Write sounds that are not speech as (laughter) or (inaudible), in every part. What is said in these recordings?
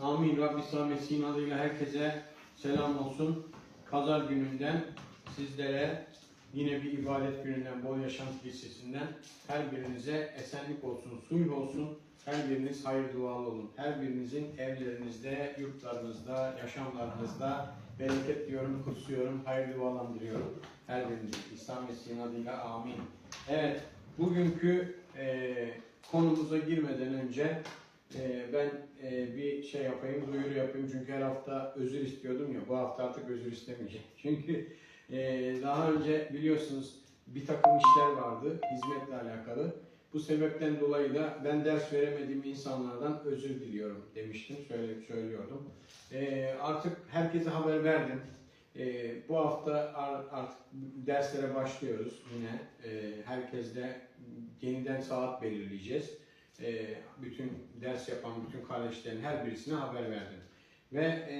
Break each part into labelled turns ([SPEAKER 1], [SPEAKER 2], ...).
[SPEAKER 1] Amin. Rabbi Samet'in adıyla herkese selam olsun. Pazar gününden sizlere yine bir ibadet gününden, Bol Yaşam Kilisesi'nden her birinize esenlik olsun, sulh olsun. Her biriniz hayır dualı olun. Her birinizin evlerinizde, yurtlarınızda, yaşamlarınızda bereket diyorum, kutsuyorum, hayır dualandırıyorum. Her biriniz İslam Mesih'in adıyla amin. Evet, bugünkü eee konumuza girmeden önce ee, ben e, bir şey yapayım, duyuru yapayım çünkü her hafta özür istiyordum ya, bu hafta artık özür istemeyeceğim. (laughs) Çünkü e, daha önce biliyorsunuz bir takım işler vardı hizmetle alakalı. Bu sebepten dolayı da ben ders veremediğim insanlardan özür diliyorum demiştim, söyle, söylüyordum. E, artık herkese haber verdim. E, bu hafta ar- artık derslere başlıyoruz yine. E, herkesle yeniden saat belirleyeceğiz e, bütün ders yapan bütün kardeşlerin her birisine haber verdim. Ve e,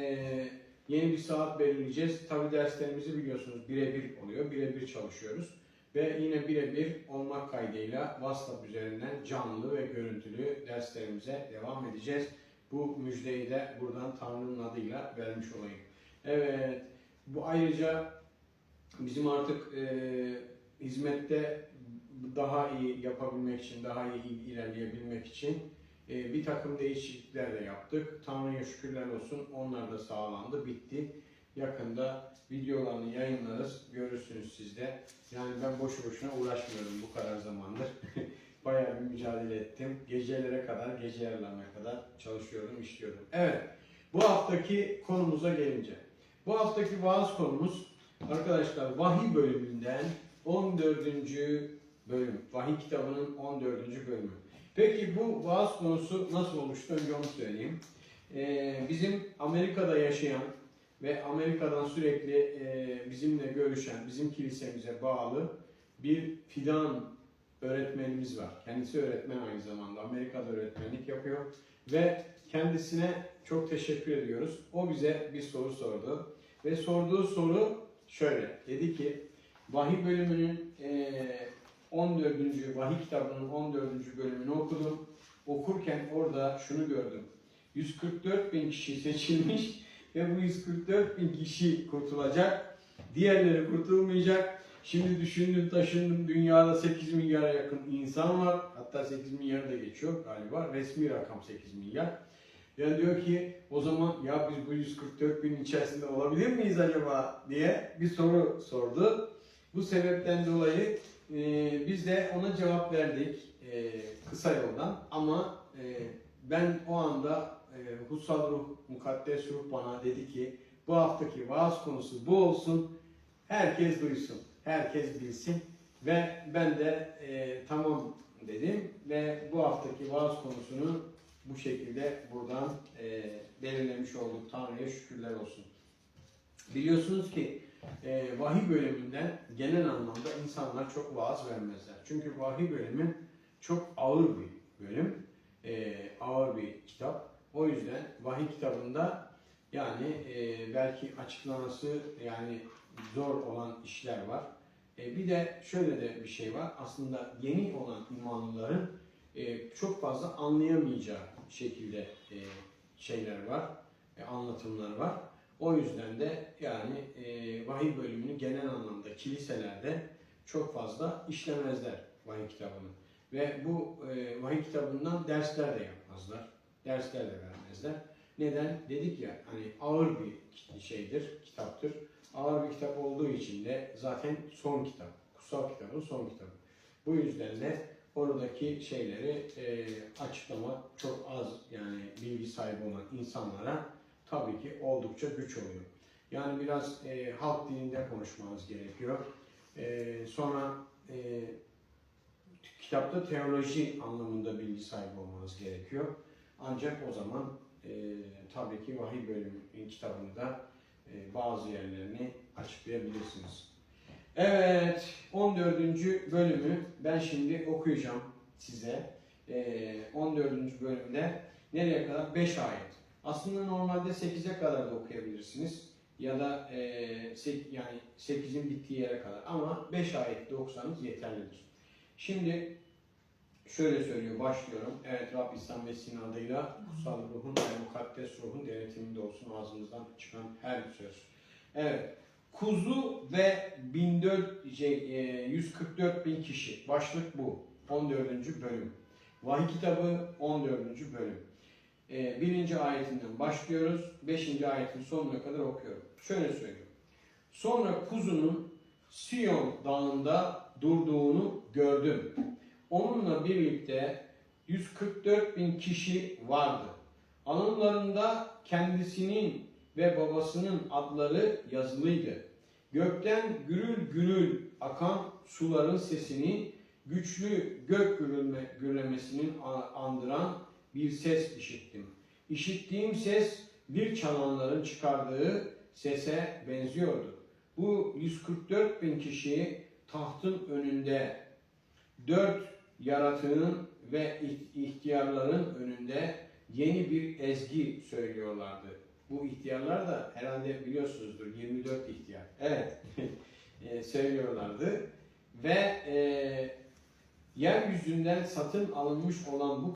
[SPEAKER 1] yeni bir saat belirleyeceğiz. Tabi derslerimizi biliyorsunuz birebir oluyor. Birebir çalışıyoruz. Ve yine birebir olmak kaydıyla WhatsApp üzerinden canlı ve görüntülü derslerimize devam edeceğiz. Bu müjdeyi de buradan Tanrı'nın adıyla vermiş olayım. Evet, bu ayrıca bizim artık e, hizmette daha iyi yapabilmek için, daha iyi ilerleyebilmek için e, bir takım değişiklikler de yaptık. Tanrı'ya şükürler olsun. Onlar da sağlandı, bitti. Yakında videolarını yayınlarız, görürsünüz siz de. Yani ben boşu boşuna uğraşmıyorum bu kadar zamandır. (laughs) Bayağı bir mücadele ettim. Gecelere kadar, gece yarılarına kadar çalışıyordum, işliyordum. Evet, bu haftaki konumuza gelince. Bu haftaki vaaz konumuz arkadaşlar vahiy bölümünden 14 bölüm. Vahiy kitabının 14. bölümü. Peki bu vaaz konusu nasıl oluştu? Önce onu söyleyeyim. Ee, bizim Amerika'da yaşayan ve Amerika'dan sürekli e, bizimle görüşen, bizim kilisemize bağlı bir fidan öğretmenimiz var. Kendisi öğretmen aynı zamanda. Amerika'da öğretmenlik yapıyor ve kendisine çok teşekkür ediyoruz. O bize bir soru sordu ve sorduğu soru şöyle. Dedi ki vahiy bölümünün e, 14. vahiy kitabının 14. bölümünü okudum. Okurken orada şunu gördüm. 144 bin kişi seçilmiş (laughs) ve bu 144 bin kişi kurtulacak. Diğerleri kurtulmayacak. Şimdi düşündüm taşındım dünyada 8 milyara yakın insan var. Hatta 8 milyarı da geçiyor galiba. Resmi rakam 8 milyar. Yani diyor ki o zaman ya biz bu 144 bin içerisinde olabilir miyiz acaba diye bir soru sordu. Bu sebepten dolayı ee, biz de ona cevap verdik e, kısa yoldan ama e, ben o anda e, Kutsal Ruh, Mukaddes Ruh bana dedi ki bu haftaki vaaz konusu bu olsun, herkes duysun, herkes bilsin ve ben de e, tamam dedim ve bu haftaki vaaz konusunu bu şekilde buradan e, belirlemiş olduk. Tanrı'ya şükürler olsun. Biliyorsunuz ki e, vahiy bölümünden genel anlamda insanlar çok vaaz vermezler. Çünkü vahiy bölümü çok ağır bir bölüm, e, ağır bir kitap. O yüzden vahiy kitabında yani e, belki açıklaması yani zor olan işler var. E, bir de şöyle de bir şey var. Aslında yeni olan imanlıların e, çok fazla anlayamayacağı şekilde e, şeyler var, e, anlatımlar var. O yüzden de yani e, vahiy bölümünü genel anlamda kiliselerde çok fazla işlemezler vahiy kitabını. Ve bu e, vahiy kitabından dersler de yapmazlar. Dersler de vermezler. Neden? Dedik ya hani ağır bir şeydir, kitaptır. Ağır bir kitap olduğu için de zaten son kitap. Kutsal kitabın son kitabı. Bu yüzden de oradaki şeyleri e, açıklamak çok az yani bilgi sahibi olan insanlara tabii ki oldukça güç oluyor. Yani biraz e, halk dilinde konuşmanız gerekiyor. E, sonra e, kitapta teoloji anlamında bilgi sahibi olmanız gerekiyor. Ancak o zaman e, tabii ki vahiy bölümü kitabında e, bazı yerlerini açıklayabilirsiniz. Evet, 14. bölümü ben şimdi okuyacağım size. E, 14. bölümde nereye kadar? 5 ayet. Aslında normalde 8'e kadar da okuyabilirsiniz. Ya da e, sek- yani 8'in bittiği yere kadar. Ama 5 ayette okusanız yeterlidir. Şimdi şöyle söylüyor, başlıyorum. Evet Rab İslam Mesih'in adıyla kutsal ruhun ve mukaddes ruhun denetiminde olsun ağzımızdan çıkan her söz. Evet. Kuzu ve 1400, şey, e, 144 bin kişi. Başlık bu. 14. bölüm. Vahiy kitabı 14. bölüm. E, birinci ayetinden başlıyoruz. Beşinci ayetin sonuna kadar okuyorum. Şöyle söylüyor. Sonra kuzunun Siyon dağında durduğunu gördüm. Onunla birlikte 144 bin kişi vardı. Anımlarında kendisinin ve babasının adları yazılıydı. Gökten gürül gürül akan suların sesini güçlü gök gürülme, gürlemesinin andıran bir ses işittim. İşittiğim ses bir çalanların çıkardığı sese benziyordu. Bu 144 bin kişi tahtın önünde dört yaratığın ve iht- ihtiyarların önünde yeni bir ezgi söylüyorlardı. Bu ihtiyarlar da herhalde biliyorsunuzdur 24 ihtiyar. Evet (laughs) e, söylüyorlardı ve e, yeryüzünden satın alınmış olan bu